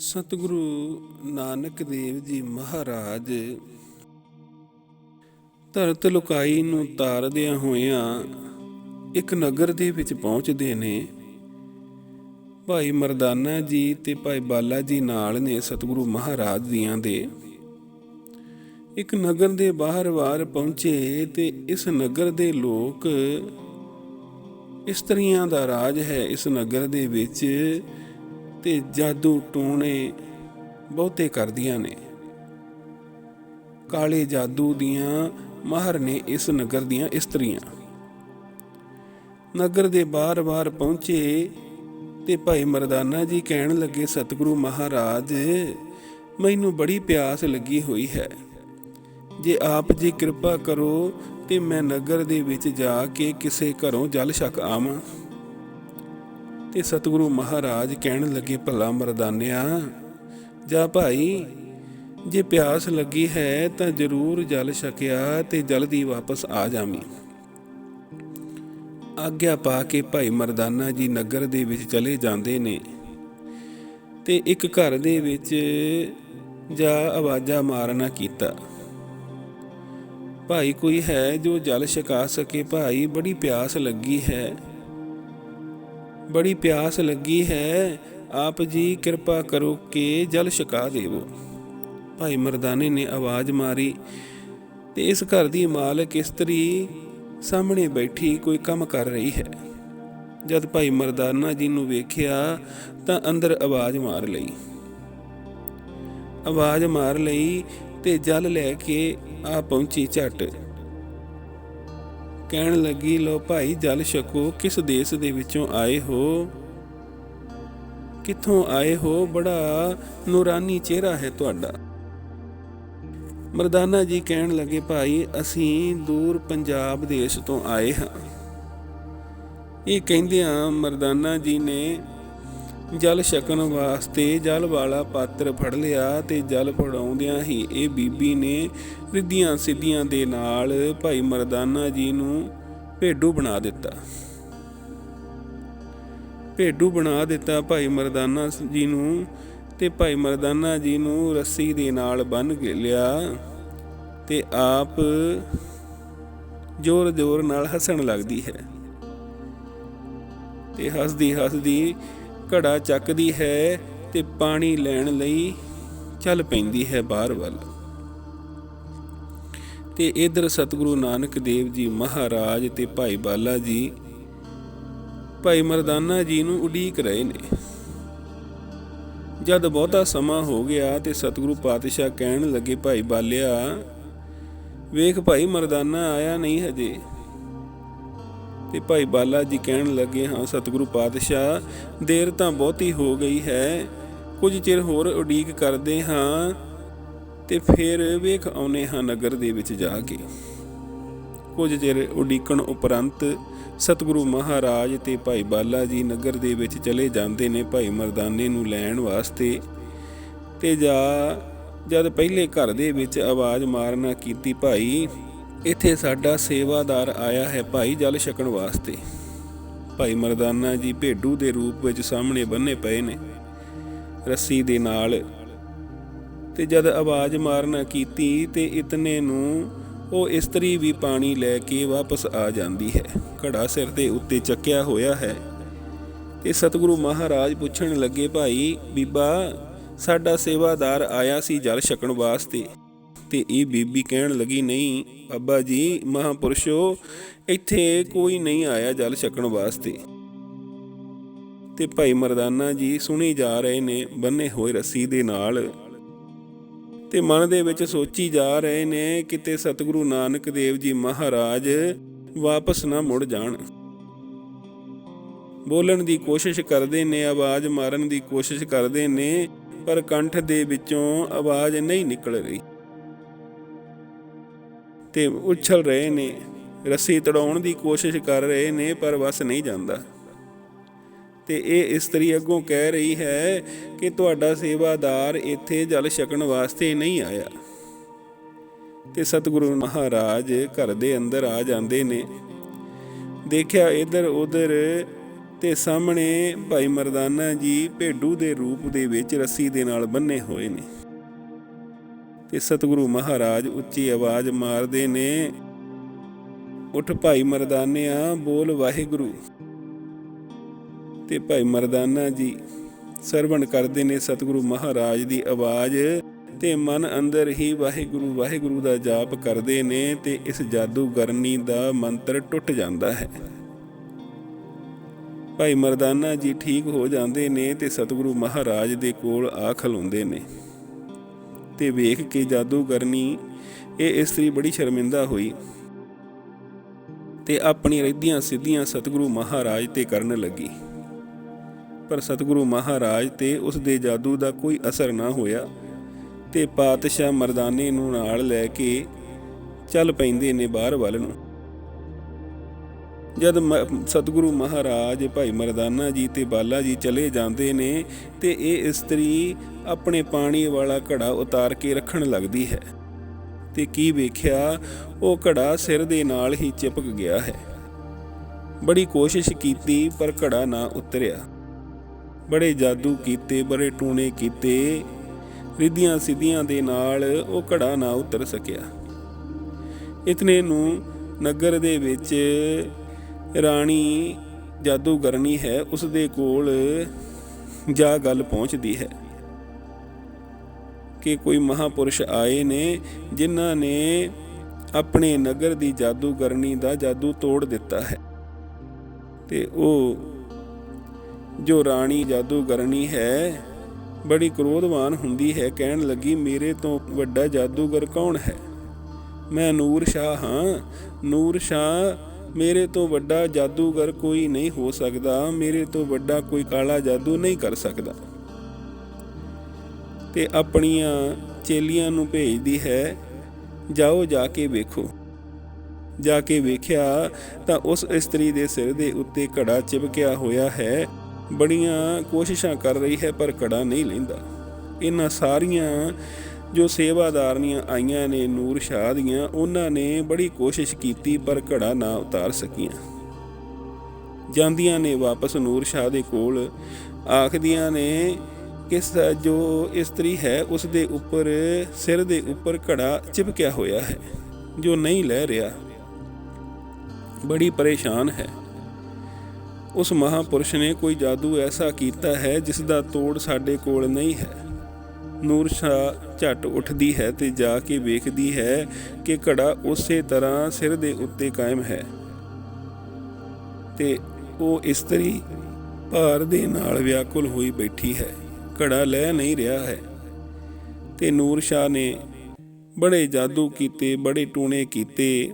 ਸਤਿਗੁਰੂ ਨਾਨਕ ਦੇਵ ਜੀ ਮਹਾਰਾਜ, ਧਰਤ ਲੁਕਾਈ ਨੂੰ ਤਾਰਦਿਆਂ ਹੋਇਆਂ ਇੱਕ ਨਗਰ ਦੇ ਵਿੱਚ ਪਹੁੰਚਦੇ ਨੇ। ਭਾਈ ਮਰਦਾਨਾ ਜੀ ਤੇ ਭਾਈ ਬਾਲਾ ਜੀ ਨਾਲ ਨੇ ਸਤਿਗੁਰੂ ਮਹਾਰਾਜ ਜੀਆਂ ਦੇ। ਇੱਕ ਨਗਰ ਦੇ ਬਾਹਰ ਵਾਰ ਪਹੁੰਚੇ ਤੇ ਇਸ ਨਗਰ ਦੇ ਲੋਕ ਇਸਤਰੀਆਂ ਦਾ ਰਾਜ ਹੈ ਇਸ ਨਗਰ ਦੇ ਵਿੱਚ ਤੇ ਜਾਦੂ ਟੂਣੇ ਬਹੁਤੇ ਕਰਦੀਆਂ ਨੇ। ਕਾਲੇ ਜਾਦੂ ਦੀਆਂ ਮਾਹਰ ਨੇ ਇਸ ਨਗਰ ਦੀਆਂ ਇਸਤਰੀਆਂ। ਨਗਰ ਦੇ ਬਾਹਰ-ਬਾਹਰ ਪਹੁੰਚੇ ਤੇ ਭਾਈ ਮਰਦਾਨਾ ਜੀ ਕਹਿਣ ਲੱਗੇ, ਸਤਿਗੁਰੂ ਮਹਾਰਾਜ, ਮੈਨੂੰ ਬੜੀ ਪਿਆਸ ਲੱਗੀ ਹੋਈ ਹੈ। ਜੇ ਆਪ ਜੀ ਕਿਰਪਾ ਕਰੋ ਤੇ ਮੈਂ ਨਗਰ ਦੇ ਵਿੱਚ ਜਾ ਕੇ ਕਿਸੇ ਘਰੋਂ ਜਲ ਛਕ ਆਵਾਂ। ਤੇ ਸਤਿਗੁਰੂ ਮਹਾਰਾਜ ਕਹਿਣ ਲੱਗੇ, ਭਲਾ ਮਰਦਾਨਿਆ, ਜਾ ਭਾਈ, ਜੇ ਪਿਆਸ ਲੱਗੀ ਹੈ ਤਾਂ ਜ਼ਰੂਰ ਜਲ ਛਕਿਆ ਤੇ ਜਲਦੀ ਵਾਪਸ ਆ ਜਾਵੀਂ। ਆਗਿਆ ਪਾ ਕੇ ਭਾਈ ਮਰਦਾਨਾ ਜੀ ਨਗਰ ਦੇ ਵਿੱਚ ਚਲੇ ਜਾਂਦੇ ਨੇ ਤੇ ਇੱਕ ਘਰ ਦੇ ਵਿੱਚ ਜਾ ਆਵਾਜ਼ਾਂ ਮਾਰਨਾ ਕੀਤਾ। ਭਾਈ ਕੋਈ ਹੈ ਜੋ ਜਲ ਛਕਾ ਸਕੇ, ਭਾਈ ਬੜੀ ਪਿਆਸ ਲੱਗੀ ਹੈ। ਬੜੀ ਪਿਆਸ ਲੱਗੀ ਹੈ। ਆਪ ਜੀ ਕਿਰਪਾ ਕਰੋ ਕਿ ਜਲ ਛਕਾ ਦੇਵੋ। ਭਾਈ ਮਰਦਾਨੇ ਨੇ ਆਵਾਜ਼ ਮਾਰੀ ਤੇ ਇਸ ਘਰ ਦੀ ਮਾਲਕ ਇਸਤਰੀ ਸਾਹਮਣੇ ਬੈਠੀ ਕੋਈ ਕੰਮ ਕਰ ਰਹੀ ਹੈ। ਜਦ ਭਾਈ ਮਰਦਾਨਾ ਜੀ ਨੂੰ ਵੇਖਿਆ ਤਾਂ ਅੰਦਰ ਆਵਾਜ਼ ਮਾਰ ਲਈ। ਆਵਾਜ਼ ਮਾਰ ਲਈ ਤੇ ਜਲ ਲੈ ਕੇ ਆ ਪਹੁੰਚੀ ਝਟ। ਕਹਿਣ ਲੱਗੀ ਲੋ ਭਾਈ, ਜਲ ਛਕੋ, ਕਿਸ ਦੇਸ਼ ਦੇ ਵਿੱਚੋਂ ਆਏ ਹੋ? ਕਿੱਥੋਂ ਆਏ ਹੋ? ਬੜਾ ਨੂਰਾਨੀ ਚਿਹਰਾ ਹੈ ਤੁਹਾਡਾ। ਮਰਦਾਨਾ ਜੀ ਕਹਿਣ ਲੱਗੇ, ਭਾਈ, ਅਸੀਂ ਦੂਰ ਪੰਜਾਬ ਦੇਸ਼ ਤੋਂ ਆਏ ਹਾਂ। ਇਹ ਕਹਿੰਦਿਆਂ ਮਰਦਾਨਾ ਜੀ ਨੇ ਜਲ ਛਕਣ ਵਾਸਤੇ ਜਲ ਵਾਲਾ ਪਾਤਰ ਫੜ ਲਿਆ ਤੇ ਜਲ ਫੜਾਉਂਦਿਆਂ ਹੀ ਇਹ ਬੀਬੀ ਨੇ ਰਿੱਧੀਆਂ ਸਿੱਧੀਆਂ ਦੇ ਨਾਲ ਭਾਈ ਮਰਦਾਨਾ ਜੀ ਨੂੰ ਭੇਡੂ ਬਣਾ ਦਿੱਤਾ। ਭੇਡੂ ਬਣਾ ਦਿੱਤਾ ਭਾਈ ਮਰਦਾਨਾ ਜੀ ਨੂੰ ਤੇ ਭਾਈ ਮਰਦਾਨਾ ਜੀ ਨੂੰ ਰੱਸੀ ਦੇ ਨਾਲ ਬੰਨ ਕੇ ਲਿਆ ਤੇ ਆਪ ਜ਼ੋਰ ਜ਼ੋਰ ਨਾਲ ਹੱਸਣ ਲੱਗਦੀ ਹੈ। ਤੇ ਹੱਸਦੀ ਹੱਸਦੀ ਘੜਾ ਚੱਕਦੀ ਹੈ ਤੇ ਪਾਣੀ ਲੈਣ ਲਈ ਚੱਲ ਪੈਂਦੀ ਹੈ ਬਾਹਰ ਵੱਲ। ਤੇ ਇਧਰ ਸਤਿਗੁਰੂ ਨਾਨਕ ਦੇਵ ਜੀ ਮਹਾਰਾਜ ਤੇ ਭਾਈ ਬਾਲਾ ਜੀ, ਭਾਈ ਮਰਦਾਨਾ ਜੀ ਨੂੰ ਉਡੀਕ ਰਹੇ ਨੇ। ਜਦ ਬਹੁਤਾ ਸਮਾਂ ਹੋ ਗਿਆ ਤੇ ਸਤਿਗੁਰੂ ਪਾਤਸ਼ਾਹ ਕਹਿਣ ਲੱਗੇ, ਭਾਈ ਬਾਲਿਆ, ਵੇਖ ਭਾਈ ਮਰਦਾਨਾ ਆਇਆ ਨਹੀਂ ਹਜੇ। ਤੇ ਭਾਈ ਬਾਲਾ ਜੀ ਕਹਿਣ ਲੱਗੇ, ਹਾਂ ਸਤਿਗੁਰੂ ਪਾਤਸ਼ਾਹ, ਦੇਰ ਤਾਂ ਬਹੁਤੀ ਹੋ ਗਈ ਹੈ। ਕੁਝ ਚਿਰ ਹੋਰ ਉਡੀਕ ਕਰਦੇ ਹਾਂ ਤੇ ਫਿਰ ਵੇਖ ਆਉਨੇ ਹਾਂ ਨਗਰ ਦੇ ਵਿੱਚ ਜਾ ਕੇ। ਕੁਝ ਚਿਰ ਉਡੀਕਣ ਉਪਰੰਤ ਸਤਿਗੁਰੂ ਮਹਾਰਾਜ ਤੇ ਭਾਈ ਬਾਲਾ ਜੀ ਨਗਰ ਦੇ ਵਿੱਚ ਚਲੇ ਜਾਂਦੇ ਨੇ ਭਾਈ ਮਰਦਾਨੇ ਨੂੰ ਲੈਣ ਵਾਸਤੇ ਤੇ ਜਾ, ਜਦ ਪਹਿਲੇ ਘਰ ਦੇ ਵਿੱਚ ਆਵਾਜ਼ ਮਾਰਨਾ ਕੀਤੀ ਭਾਈ ਇੱਥੇ ਸਾਡਾ ਸੇਵਾਦਾਰ ਆਇਆ ਹੈ ਭਾਈ ਜਲ ਛਕਣ ਵਾਸਤੇ। ਭਾਈ ਮਰਦਾਨਾ ਜੀ ਭੇਡੂ ਦੇ ਰੂਪ ਵਿੱਚ ਸਾਹਮਣੇ ਬੰਨੇ ਪਏ ਨੇ, ਰੱਸੀ ਦੇ ਨਾਲ। ਤੇ ਜਦ ਆਵਾਜ਼ ਮਾਰਨਾ ਕੀਤੀ ਤੇ ਇਤਨੇ ਨੂੰ ਉਹ ਇਸਤਰੀ ਵੀ ਪਾਣੀ ਲੈ ਕੇ ਵਾਪਸ ਆ ਜਾਂਦੀ ਹੈ। ਘੜਾ ਸਿਰ ਦੇ ਉੱਤੇ ਚੱਕਿਆ ਹੋਇਆ ਹੈ। ਤੇ ਸਤਿਗੁਰੂ ਮਹਾਰਾਜ ਪੁੱਛਣ ਲੱਗੇ, ਭਾਈ ਬੀਬਾ, ਸਾਡਾ ਸੇਵਾਦਾਰ ਆਇਆ ਸੀ ਜਲ ਛਕਣ ਵਾਸਤੇ। ਤੇ ਇਹ ਬੀਬੀ ਕਹਿਣ ਲੱਗੀ, ਨਹੀਂ, ਬਾਬਾ ਜੀ, ਮਹਾਪੁਰਸ਼ੋ, ਇੱਥੇ ਕੋਈ ਨਹੀਂ ਆਇਆ ਜਲ ਛਕਣ ਵਾਸਤੇ। ਤੇ ਭਾਈ ਮਰਦਾਨਾ ਜੀ ਸੁਣੀ ਜਾ ਰਹੇ ਨੇ, ਬੰਨੇ ਹੋਏ ਰੱਸੀ ਦੇ ਨਾਲ। ਤੇ ਮਨ ਦੇ ਵਿੱਚ ਸੋਚੀ ਜਾ ਰਹੇ ਨੇ, ਕਿਤੇ ਸਤਿਗੁਰੂ ਨਾਨਕ ਦੇਵ ਜੀ ਮਹਾਰਾਜ ਵਾਪਸ ਨਾ ਮੁੜ ਜਾਣ। ਬੋਲਣ ਦੀ ਕੋਸ਼ਿਸ਼ ਕਰਦੇ ਨੇ, ਆਵਾਜ਼ ਮਾਰਨ ਦੀ ਕੋਸ਼ਿਸ਼ ਕਰਦੇ ਨੇ, ਪਰ ਕੰਠ ਦੇ ਵਿੱਚੋਂ ਆਵਾਜ਼ ਨਹੀਂ ਨਿਕਲ ਰਹੀ। ਤੇ ਉਛਲ ਰਹੇ ਨੇ। ਰੱਸੀ ਤੜਾਉਣ ਦੀ ਕੋਸ਼ਿਸ਼ ਕਰ ਰਹੇ ਨੇ, ਪਰ ਵਸ ਨਹੀਂ ਜਾਂਦਾ। ਤੇ ਇਹ ਇਸਤਰੀ ਅੱਗੋਂ ਕਹਿ ਰਹੀ ਹੈ ਕਿ ਤੁਹਾਡਾ ਸੇਵਾਦਾਰ ਇੱਥੇ ਜਲ ਛਕਣ ਵਾਸਤੇ ਨਹੀਂ ਆਇਆ। ਤੇ ਸਤਿਗੁਰੂ ਮਹਾਰਾਜ ਘਰ ਦੇ ਅੰਦਰ ਆ ਜਾਂਦੇ ਨੇ। ਦੇਖਿਆ ਇਧਰ ਉਧਰ ਤੇ ਸਾਹਮਣੇ ਭਾਈ ਮਰਦਾਨਾ ਜੀ ਭੇਡੂ ਦੇ ਰੂਪ ਦੇ ਵਿੱਚ ਰੱਸੀ ਦੇ ਨਾਲ ਬੰਨੇ ਹੋਏ ਨੇ। ਤੇ ਸਤਿਗੁਰੂ ਮਹਾਰਾਜ ਉੱਚੀ ਆਵਾਜ਼ ਮਾਰਦੇ ਨੇ। ਉੱਠ ਭਾਈ ਮਰਦਾਨਿਆ, ਬੋਲ ਵਾਹਿਗੁਰੂ। ਤੇ ਭਾਈ ਮਰਦਾਨਾ ਜੀ ਸਰਵਣ ਕਰਦੇ ਨੇ ਸਤਿਗੁਰੂ ਮਹਾਰਾਜ ਦੀ ਆਵਾਜ਼ ਤੇ ਮਨ ਅੰਦਰ ਹੀ ਵਾਹਿਗੁਰੂ ਵਾਹਿਗੁਰੂ ਦਾ ਜਾਪ ਕਰਦੇ ਨੇ ਤੇ ਇਸ ਜਾਦੂਗਰਨੀ ਦਾ ਮੰਤਰ ਟੁੱਟ ਜਾਂਦਾ ਹੈ। ਭਾਈ ਮਰਦਾਨਾ ਜੀ ਠੀਕ ਹੋ ਜਾਂਦੇ ਨੇ ਤੇ ਸਤਿਗੁਰੂ ਮਹਾਰਾਜ ਦੇ ਕੋਲ ਆ ਖਲੋਂਦੇ ਨੇ। ਤੇ ਵੇਖ ਕੇ ਜਾਦੂਗਰਨੀ ਇਹ ਇਸਤਰੀ ਬੜੀ ਸ਼ਰਮਿੰਦਾ ਹੋਈ ਤੇ ਆਪਣੀ ਰਿੱਧੀਆਂ ਸਿੱਧੀਆਂ ਸਤਿਗੁਰੂ ਮਹਾਰਾਜ ਤੇ ਕਰਨ ਲੱਗੀ। ਪਰ ਸਤਿਗੁਰੂ ਮਹਾਰਾਜ ਤੇ ਉਸ ਦੇ ਜਾਦੂ ਦਾ ਕੋਈ ਅਸਰ ਨਾ ਹੋਇਆ ਤੇ ਪਾਤਸ਼ਾਹ ਮਰਦਾਨੇ ਨੂੰ ਨਾਲ ਲੈ ਕੇ ਚੱਲ ਪੈਂਦੇ ਨੇ ਬਾਹਰ ਵੱਲ ਨੂੰ। ਜਦ ਮ- ਸਤਿਗੁਰੂ ਮਹਾਰਾਜ ਭਾਈ ਮਰਦਾਨਾ ਜੀ ਤੇ ਬਾਲਾ ਜੀ ਚਲੇ ਜਾਂਦੇ ਨੇ ਤੇ ਇਹ ਇਸਤਰੀ ਆਪਣੇ ਪਾਣੀ ਵਾਲਾ ਘੜਾ ਉਤਾਰ ਕੇ ਰੱਖਣ ਲੱਗਦੀ ਹੈ। ਤੇ ਕੀ ਵੇਖਿਆ, ਉਹ ਘੜਾ ਸਿਰ ਦੇ ਨਾਲ ਹੀ ਚਿਪਕ ਗਿਆ ਹੈ। ਬੜੀ ਕੋਸ਼ਿਸ਼ ਕੀਤੀ, ਪਰ ਘੜਾ ਨਾ ਉਤਰਿਆ। ਬੜੇ ਜਾਦੂ ਕੀਤੇ, ਬੜੇ ਟੂਣੇ ਕੀਤੇ। ਰਿੱਧੀਆਂ ਸਿੱਧੀਆਂ ਦੇ ਨਾਲ ਉਹ ਘੜਾ ਨਾ ਉਤਰ ਸਕਿਆ। ਇਤਨੇ ਨੂੰ ਨਗਰ ਦੇ ਵਿੱਚ ਰਾਣੀ ਜਾਦੂਗਰਨੀ ਹੈ ਉਸ ਦੇ ਕੋਲ ਜਾ ਗੱਲ ਪਹੁੰਚਦੀ ਹੈ ਕਿ ਕੋਈ ਮਹਾਪੁਰਸ਼ ਆਏ ਨੇ, ਜਿਨ੍ਹਾਂ ਨੇ ਆਪਣੇ ਨਗਰ ਦੀ ਜਾਦੂਗਰਨੀ ਦਾ ਜਾਦੂ ਤੋੜ ਦਿੱਤਾ ਹੈ। ਤੇ ਉਹ ਜੋ ਰਾਣੀ ਜਾਦੂਗਰਨੀ ਹੈ, ਬੜੀ ਕ੍ਰੋਧਵਾਨ ਹੁੰਦੀ ਹੈ, ਕਹਿਣ ਲੱਗੀ, ਮੇਰੇ ਤੋਂ ਵੱਡਾ ਜਾਦੂਗਰ ਕੌਣ ਹੈ? ਮੈਂ ਨੂਰ ਸ਼ਾਹ ਹਾਂ। ਨੂਰ ਸ਼ਾਹ ਮੇਰੇ ਤੋਂ ਵੱਡਾ ਜਾਦੂਗਰ ਕੋਈ ਨਹੀਂ ਹੋ ਸਕਦਾ, ਮੇਰੇ ਤੋਂ ਵੱਡਾ ਕੋਈ ਕਾਲਾ ਜਾਦੂ ਨਹੀਂ ਕਰ ਸਕਦਾ। ਤੇ ਆਪਣੀਆਂ ਚੇਲੀਆਂ ਨੂੰ ਭੇਜਦੀ ਹੈ, ਜਾਓ ਜਾ ਕੇ ਵੇਖੋ। ਜਾ ਕੇ ਵੇਖਿਆ ਤਾਂ ਉਸ ਇਸਤਰੀ ਦੇ ਸਿਰ ਦੇ ਉੱਤੇ ਘੜਾ ਚਿਪਕਿਆ ਹੋਇਆ ਹੈ। ਬੜੀਆਂ ਕੋਸ਼ਿਸ਼ਾਂ ਕਰ ਰਹੀ ਹੈ ਪਰ ਘੜਾ ਨਹੀਂ ਲੈਂਦਾ। ਇਹਨਾਂ ਸਾਰੀਆਂ ਜੋ ਸੇਵਾਦਾਰਨੀਆਂ ਆਈਆਂ ਨੇ ਨੂਰ ਸ਼ਾਹ ਦੀਆਂ, ਉਹਨਾਂ ਨੇ ਬੜੀ ਕੋਸ਼ਿਸ਼ ਕੀਤੀ ਪਰ ਘੜਾ ਨਾ ਉਤਾਰ ਸਕੀਆਂ। ਜਾਂਦੀਆਂ ਨੇ ਵਾਪਸ ਨੂਰ ਸ਼ਾਹ ਦੇ ਕੋਲ, ਆਖਦੀਆਂ ਨੇ ਕਿ ਜੋ ਇਸਤਰੀ ਹੈ, ਉਸ ਦੇ ਉੱਪਰ, ਸਿਰ ਦੇ ਉੱਪਰ ਘੜਾ ਚਿਪਕਿਆ ਹੋਇਆ ਹੈ, ਜੋ ਨਹੀਂ ਲੈ ਰਿਹਾ। ਬੜੀ ਪਰੇਸ਼ਾਨ ਹੈ। ਉਸ ਮਹਾਪੁਰਸ਼ ਨੇ ਕੋਈ ਜਾਦੂ ਐਸਾ ਕੀਤਾ ਹੈ, ਜਿਸ ਦਾ ਤੋੜ ਸਾਡੇ ਕੋਲ ਨਹੀਂ ਹੈ। ਨੂਰ ਸ਼ਾਹ ਝਟ ਉੱਠਦੀ ਹੈ ਤੇ ਜਾ ਕੇ ਵੇਖਦੀ ਹੈ ਕਿ ਘੜਾ ਉਸੇ ਤਰ੍ਹਾਂ ਸਿਰ ਦੇ ਉੱਤੇ ਕਾਇਮ ਹੈ। ਤੇ ਉਹ ਇਸਤਰੀ ਭਾਰ ਦੇ ਨਾਲ ਵਿਆਕੁਲ ਹੋਈ ਬੈਠੀ ਹੈ। ਘੜਾ ਲੈ ਨਹੀਂ ਰਿਹਾ ਹੈ। ਤੇ ਨੂਰ ਸ਼ਾਹ ਨੇ ਬੜੇ ਜਾਦੂ ਕੀਤੇ, ਬੜੇ ਟੂਣੇ ਕੀਤੇ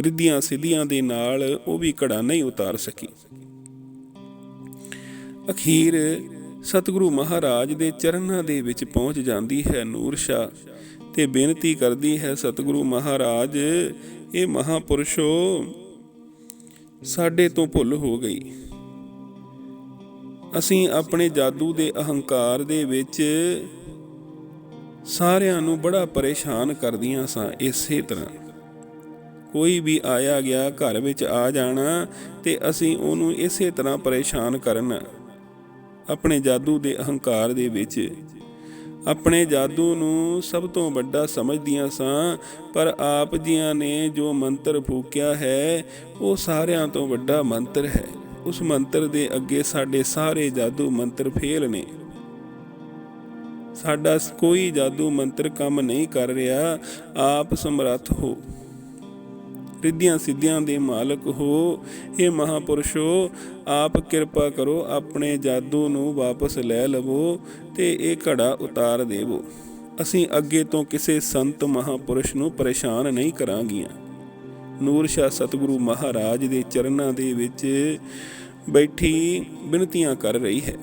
ਰਿੱਧੀਆਂ ਸਿੱਧੀਆਂ ਦੇ ਨਾਲ ਉਹ ਵੀ ਘੜਾ ਨਹੀਂ ਉਤਾਰ ਸਕੀ। ਅਖੀਰ ਸਤਿਗੁਰੂ ਮਹਾਰਾਜ ਦੇ ਚਰਨਾਂ ਦੇ ਵਿੱਚ ਪਹੁੰਚ ਜਾਂਦੀ ਹੈ ਨੂਰ ਸ਼ਾਹ ਤੇ ਬੇਨਤੀ ਕਰਦੀ ਹੈ ਸਤਿਗੁਰੂ ਮਹਾਰਾਜ, ਇਹ ਮਹਾਪੁਰਸ਼ੋ, ਸਾਡੇ ਤੋਂ ਭੁੱਲ ਹੋ ਗਈ। ਅਸੀਂ ਆਪਣੇ ਜਾਦੂ ਦੇ ਅਹੰਕਾਰ ਦੇ ਵਿੱਚ ਸਾਰਿਆਂ ਨੂੰ ਬੜਾ ਪਰੇਸ਼ਾਨ ਕਰਦੀਆਂ ਸਾਂ ਇਸੇ ਤਰ੍ਹਾਂ। ਕੋਈ ਵੀ ਆਇਆ ਗਿਆ ਘਰ ਵਿੱਚ ਆ ਜਾਣਾ ਤੇ ਅਸੀਂ ਉਹਨੂੰ ਇਸੇ ਤਰ੍ਹਾਂ ਪਰੇਸ਼ਾਨ ਕਰਨਾ ਆਪਣੇ ਜਾਦੂ ਦੇ ਅਹੰਕਾਰ ਦੇ ਵਿੱਚ। ਆਪਣੇ ਜਾਦੂ ਨੂੰ ਸਭ ਤੋਂ ਵੱਡਾ ਸਮਝਦੀਆਂ ਸਾਂ, ਪਰ ਆਪ ਜੀਆਂ ਨੇ ਜੋ ਮੰਤਰ ਫੂਕਿਆ ਹੈ, ਉਹ ਸਾਰਿਆਂ ਤੋਂ ਵੱਡਾ ਮੰਤਰ ਹੈ। ਉਸ ਮੰਤਰ ਦੇ ਅੱਗੇ ਸਾਡੇ ਸਾਰੇ ਜਾਦੂ ਮੰਤਰ ਫੇਲ ਨੇ। ਸਾਡਾ ਕੋਈ ਜਾਦੂ ਮੰਤਰ ਕੰਮ ਨਹੀਂ ਕਰ ਰਿਹਾ, ਆਪ ਸਮਰੱਥ ਹੋ। ਰਿੱਧੀਆਂ ਸਿੱਧੀਆਂ ਦੇ ਮਾਲਕ ਹੋ। ਇਹ ਮਹਾਪੁਰਸ਼ੋ, ਆਪ ਕਿਰਪਾ ਕਰੋ, ਆਪਣੇ ਜਾਦੂ ਨੂੰ ਵਾਪਸ ਲੈ ਲਵੋ ਤੇ ਇਹ ਘੜਾ ਉਤਾਰ ਦੇਵੋ। ਅਸੀਂ ਅੱਗੇ ਤੋਂ ਕਿਸੇ ਸੰਤ ਮਹਾਪੁਰਸ਼ ਨੂੰ ਪਰੇਸ਼ਾਨ ਨਹੀਂ ਕਰਾਂਗੀਆਂ। ਨੂਰ ਸ਼ਾਹ ਸਤਿਗੁਰੂ ਮਹਾਰਾਜ ਦੇ ਚਰਨਾਂ ਦੇ ਵਿੱਚ ਬੈਠੀ ਬਿਨਤੀਆਂ ਕਰ ਰਹੀ ਹੈ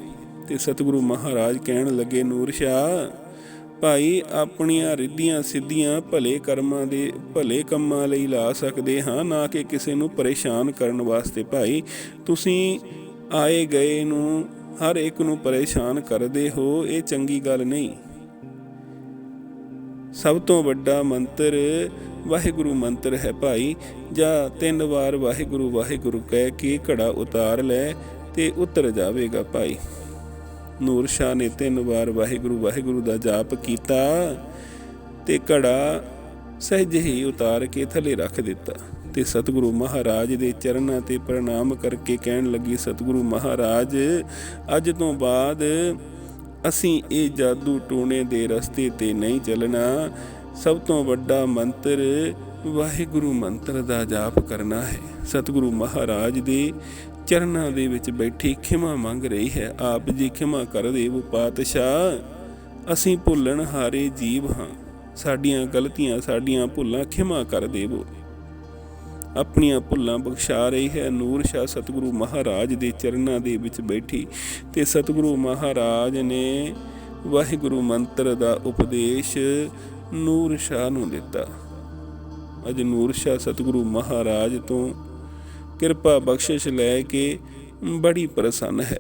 ਤੇ ਸਤਿਗੁਰੂ ਮਹਾਰਾਜ ਕਹਿਣ ਲੱਗੇ, ਨੂਰ ਸ਼ਾਹ ਭਾਈ ਆਪਣੀਆਂ ਰਿੱਧੀਆਂ ਸਿੱਧੀਆਂ ਭਲੇ ਕਰਮਾਂ ਦੇ ਭਲੇ ਕੰਮਾਂ ਲਈ ਲਾ ਸਕਦੇ ਹਾਂ, ਨਾ ਕਿ ਕਿਸੇ ਨੂੰ ਪਰੇਸ਼ਾਨ ਕਰਨ ਵਾਸਤੇ। ਭਾਈ, ਤੁਸੀਂ ਆਏ ਗਏ ਨੂੰ ਹਰ ਇੱਕ ਨੂੰ ਪਰੇਸ਼ਾਨ ਕਰਦੇ ਹੋ, ਇਹ ਚੰਗੀ ਗੱਲ ਨਹੀਂ। ਸਭ ਤੋਂ ਵੱਡਾ ਮੰਤਰ ਵਾਹਿਗੁਰੂ ਮੰਤਰ ਹੈ ਭਾਈ, ਜਾਂ ਤਿੰਨ ਵਾਰ ਵਾਹਿਗੁਰੂ ਵਾਹਿਗੁਰੂ ਕਹਿ ਕੇ ਘੜਾ ਉਤਾਰ ਲੈ ਤੇ ਉਤਰ ਜਾਵੇਗਾ ਭਾਈ। ਨੂਰ ਸ਼ਾਹ ਨੇ ਤਿੰਨ ਵਾਰ ਵਾਹਿਗੁਰੂ ਵਾਹਿਗੁਰੂ ਦਾ ਜਾਪ ਕੀਤਾ ਤੇ ਘੜਾ ਸਹਿਜ ਹੀ ਉਤਾਰ ਕੇ ਥੱਲੇ ਰੱਖ ਦਿੱਤਾ ਤੇ ਸਤਿਗੁਰੂ ਮਹਾਰਾਜ ਦੇ ਚਰਨਾਂ ਤੇ ਪ੍ਰਣਾਮ ਕਰਕੇ ਕਹਿਣ ਲੱਗੀ, ਸਤਿਗੁਰੂ ਮਹਾਰਾਜ, ਅੱਜ ਤੋਂ ਬਾਅਦ ਅਸੀਂ ਇਹ ਜਾਦੂ ਟੋਣੇ ਦੇ ਰਸਤੇ ਤੇ ਨਹੀਂ ਚੱਲਣਾ। ਸਭ ਤੋਂ ਵੱਡਾ ਮੰਤਰ ਵਾਹਿਗੁਰੂ ਮੰਤਰ ਦਾ ਜਾਪ ਕਰਨਾ ਹੈ। ਸਤਿਗੁਰੂ ਮਹਾਰਾਜ ਦੇ ਚਰਨਾਂ ਦੇ ਵਿੱਚ ਬੈਠੀ ਖਿਮਾ ਮੰਗ ਰਹੀ ਹੈ, ਆਪ ਜੀ ਖਿਮਾ ਕਰ ਦੇਵੋ ਪਾਤਸ਼ਾਹ। ਅਸੀਂ ਭੁੱਲਣ ਹਾਰੇ ਜੀਵ ਹਾਂ, ਸਾਡੀਆਂ ਗਲਤੀਆਂ, ਸਾਡੀਆਂ ਭੁੱਲਾਂ ਖਿਮਾ ਕਰ ਦੇਵੋ। ਆਪਣੀਆਂ ਭੁੱਲਾਂ ਬਖਸ਼ਾ ਰਹੀ ਹੈ ਨੂਰ ਸ਼ਾਹ ਸਤਿਗੁਰੂ ਮਹਾਰਾਜ ਦੇ ਚਰਨਾਂ ਦੇ ਵਿੱਚ ਬੈਠੀ ਤੇ ਸਤਿਗੁਰੂ ਮਹਾਰਾਜ ਨੇ ਵਾਹਿਗੁਰੂ ਮੰਤਰ ਦਾ ਉਪਦੇਸ਼ ਨੂਰ ਸ਼ਾਹ ਨੂੰ ਦਿੱਤਾ। ਅੱਜ ਨੂਰ ਸ਼ਾਹ ਸਤਿਗੁਰੂ ਮਹਾਰਾਜ ਤੋਂ ਕਿਰਪਾ ਬਖਸ਼ਿਸ਼ ਲੈ ਕੇ ਬੜੀ ਪ੍ਰਸੰਨ ਹੈ।